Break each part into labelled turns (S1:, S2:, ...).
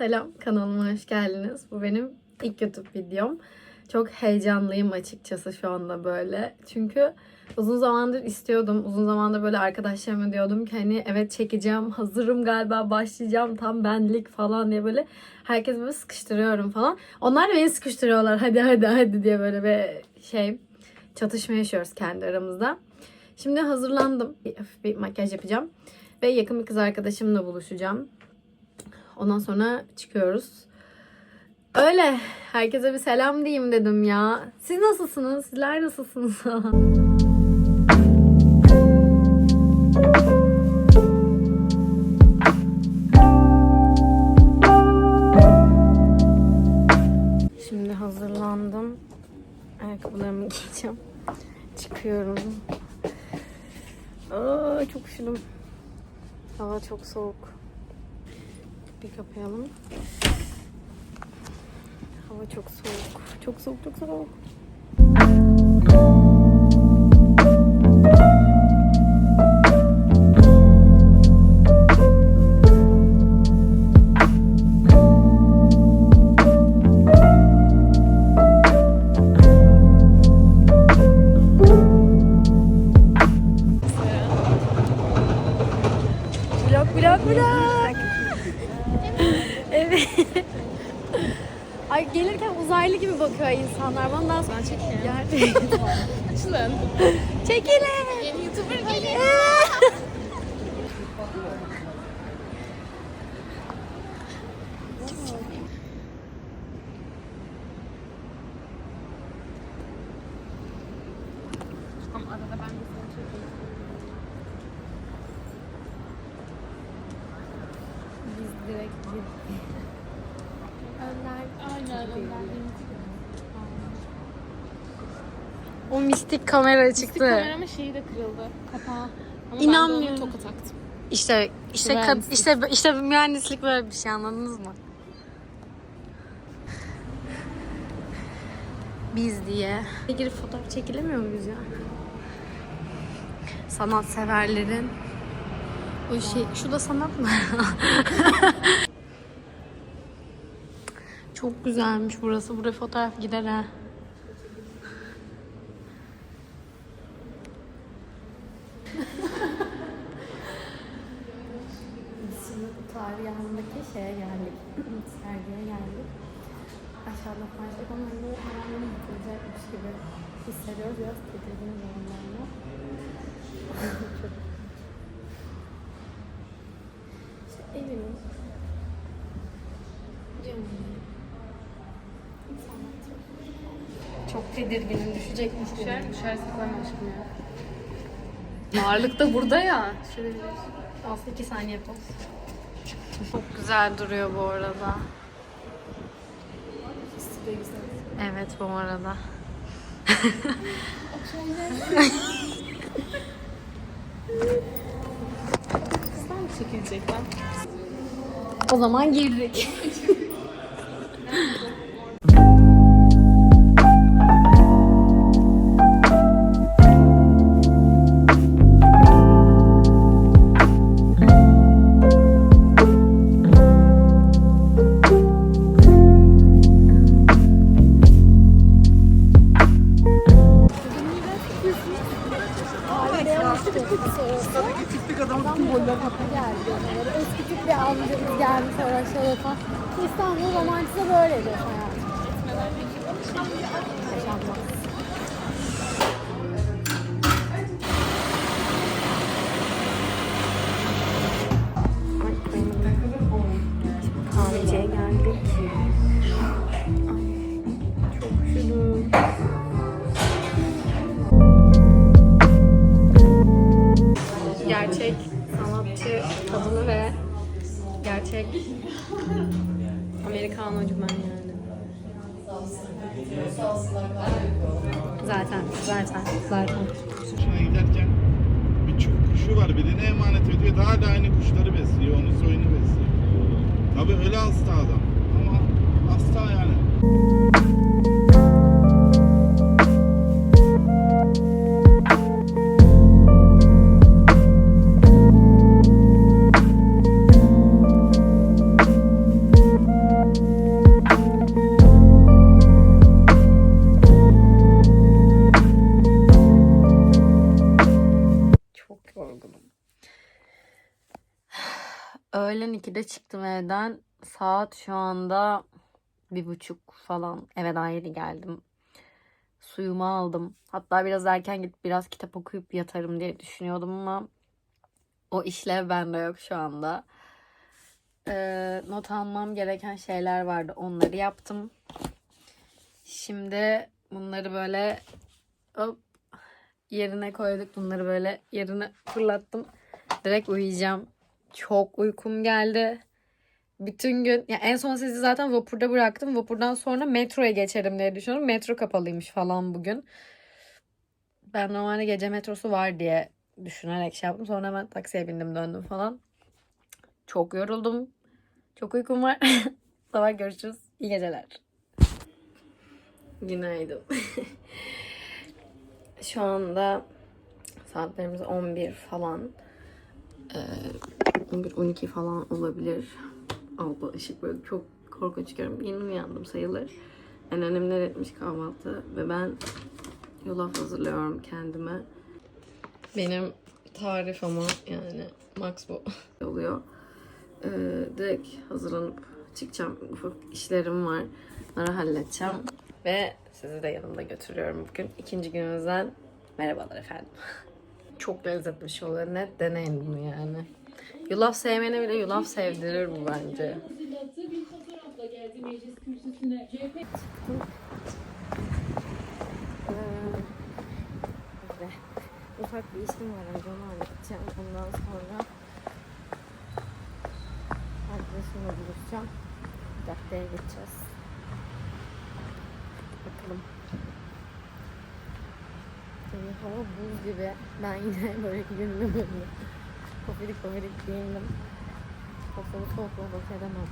S1: selam. Kanalıma hoş geldiniz. Bu benim ilk YouTube videom. Çok heyecanlıyım açıkçası şu anda böyle. Çünkü uzun zamandır istiyordum. Uzun zamandır böyle arkadaşlarıma diyordum ki hani evet çekeceğim, hazırım galiba, başlayacağım, tam benlik falan diye böyle herkes böyle sıkıştırıyorum falan. Onlar da beni sıkıştırıyorlar hadi hadi hadi diye böyle bir şey çatışma yaşıyoruz kendi aramızda. Şimdi hazırlandım. Bir, bir makyaj yapacağım. Ve yakın bir kız arkadaşımla buluşacağım. Ondan sonra çıkıyoruz. Öyle. Herkese bir selam diyeyim dedim ya. Siz nasılsınız? Sizler nasılsınız? Şimdi hazırlandım. Ayakkabılarımı giyeceğim. Çıkıyorum. Aa, çok üşüdüm. Hava çok soğuk. Bir kapayalım. Hava çok soğuk. Çok soğuk, çok soğuk. Çekilin.
S2: YouTuber çekeyim.
S1: Biz direkt Önder.
S2: Aynen önden
S1: O mistik kamera
S2: Çıktı.
S1: çıktı.
S2: Kameramın şeyi de kırıldı. Kapağı. Ama
S1: İnanmıyorum.
S2: ben de onu toka taktım.
S1: İşte işte
S2: Mühendislik.
S1: işte işte mühendislik böyle bir şey anladınız mı? Biz diye. Girip fotoğraf çekilemiyor muyuz ya? Sanatseverlerin o şey şu da sanat mı? Çok güzelmiş burası. Buraya fotoğraf gider ha. Biz tarih yanındaki şeye geldik. Sergiye geldik. Aşağıda ama hani anlamı yıkılacakmış gibi hissediyoruz. Biraz tedirgin zamanlarla. Çok- İşte evimiz. Çok- tedirginim düşecekmiş gibi.
S2: Düşer, düşer saklanma aşkım ya. Ağırlık da burada ya. Şöyle bir
S1: Olsun iki saniye poz. Çok güzel duruyor bu arada. Evet bu arada. O zaman girdik. Eski tip bir amcamız gelmiş şöyle falan. İstanbul romantisi böyledir hayatım. Yaşanmaz. Zaten, zaten, zaten.
S3: Kuşuna giderken bir çift kuşu var birine emanet ediyor. Daha da aynı kuşları besliyor. Onu soyunu besliyor. Tabii öyle hasta adam. Ama hasta yani.
S1: Öğlen 2'de çıktım evden. Saat şu anda bir buçuk falan. Eve daha yeni geldim. Suyumu aldım. Hatta biraz erken gidip biraz kitap okuyup yatarım diye düşünüyordum ama o işlev bende yok şu anda. Ee, not almam gereken şeyler vardı. Onları yaptım. Şimdi bunları böyle hop yerine koyduk. Bunları böyle yerine fırlattım. Direkt uyuyacağım. Çok uykum geldi. Bütün gün ya en son sizi zaten vapurda bıraktım. Vapurdan sonra metroya geçerim diye düşünüyorum. Metro kapalıymış falan bugün. Ben normalde gece metrosu var diye düşünerek şey yaptım. Sonra hemen taksiye bindim döndüm falan. Çok yoruldum. Çok uykum var. Sabah görüşürüz. İyi geceler. Günaydın. Şu anda saatlerimiz 11 falan. Ee, 11-12 falan olabilir. Abla ışık böyle çok korkunç görüyorum. Yeni uyandım sayılır. Anneannemler etmiş kahvaltı ve ben yulaf hazırlıyorum kendime. Benim tarif ama yani max bu oluyor. Ee, direkt hazırlanıp çıkacağım. Ufak işlerim var. Onları halledeceğim. Ve sizi de yanımda götürüyorum bugün. İkinci günümüzden merhabalar efendim. Çok lezzetli bir şey oluyor. Net deneyin bunu yani. Yulaf sevmene bile yulaf sevdirir bu bence. Ve ufak bir işim var önce onu halledeceğim. Ondan sonra arkadaşımla buluşacağım. Caddeye geçeceğiz. Bakalım. Yani hava buz gibi. Ben yine böyle günlü böyle pofidik pofidik giyindim. Kapalı soğukla baş edemem.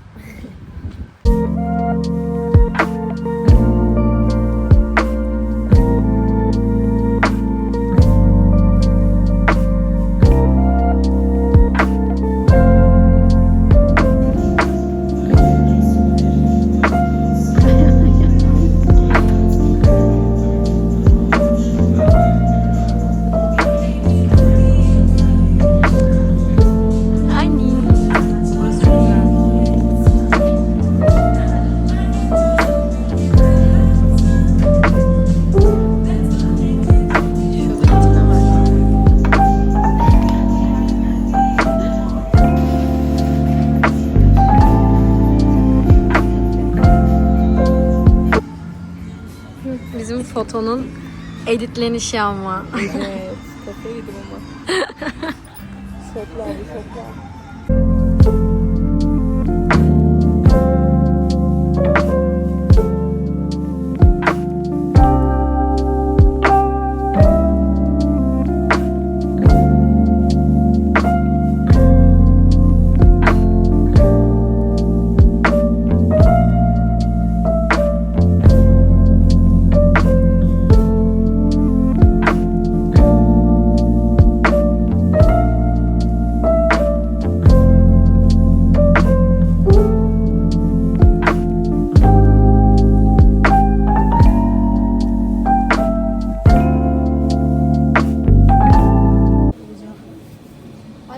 S1: Fotonun editlenişi ama.
S2: Evet. Kafayı yedim ama. şoklar şoklar.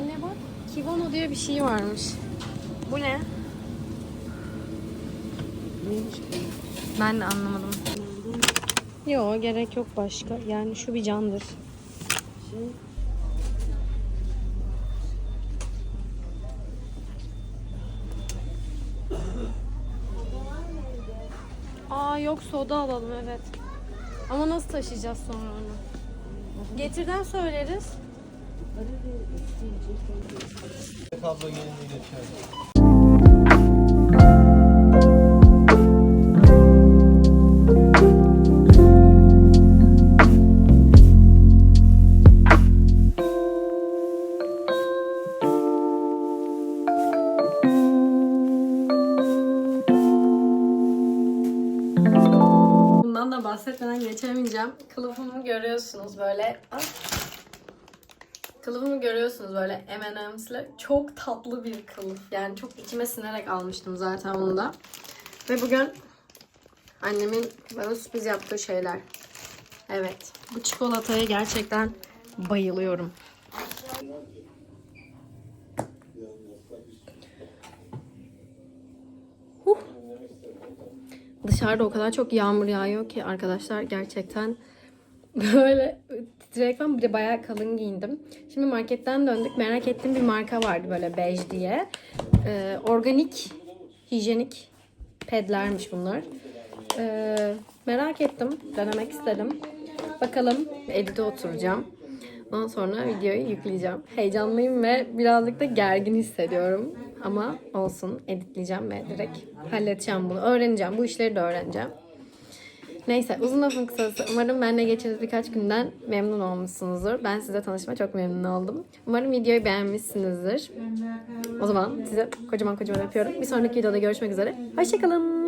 S1: Anne bak, Kivono diye bir şey varmış. Bu ne? Ben de anlamadım. Yok gerek yok başka. Yani şu bir candır. Aa yok soda alalım evet. Ama nasıl taşıyacağız sonra onu? Getirden söyleriz.
S4: Kablo
S1: da bahsetmeden geçemeyeceğim. Kılıfımı görüyorsunuz böyle. Ay. Kılıfımı görüyorsunuz böyle M&M's'le. Çok tatlı bir kılıf. Yani çok içime sinerek almıştım zaten bunu da. Ve bugün annemin bana sürpriz yaptığı şeyler. Evet. Bu çikolataya gerçekten bayılıyorum. Huh. Dışarıda o kadar çok yağmur yağıyor ki arkadaşlar gerçekten böyle titreyerek falan bir de bayağı kalın giyindim. Şimdi marketten döndük. Merak ettiğim bir marka vardı böyle bej diye. Ee, organik, hijyenik pedlermiş bunlar. Ee, merak ettim. Denemek istedim. Bakalım edite oturacağım. Ondan sonra videoyu yükleyeceğim. Heyecanlıyım ve birazcık da gergin hissediyorum. Ama olsun editleyeceğim ve direkt halledeceğim bunu. Öğreneceğim. Bu işleri de öğreneceğim. Neyse uzun lafın kısası. Umarım benimle geçirdiğiniz birkaç günden memnun olmuşsunuzdur. Ben size tanışma çok memnun oldum. Umarım videoyu beğenmişsinizdir. O zaman size kocaman kocaman öpüyorum. Bir sonraki videoda görüşmek üzere. Hoşçakalın.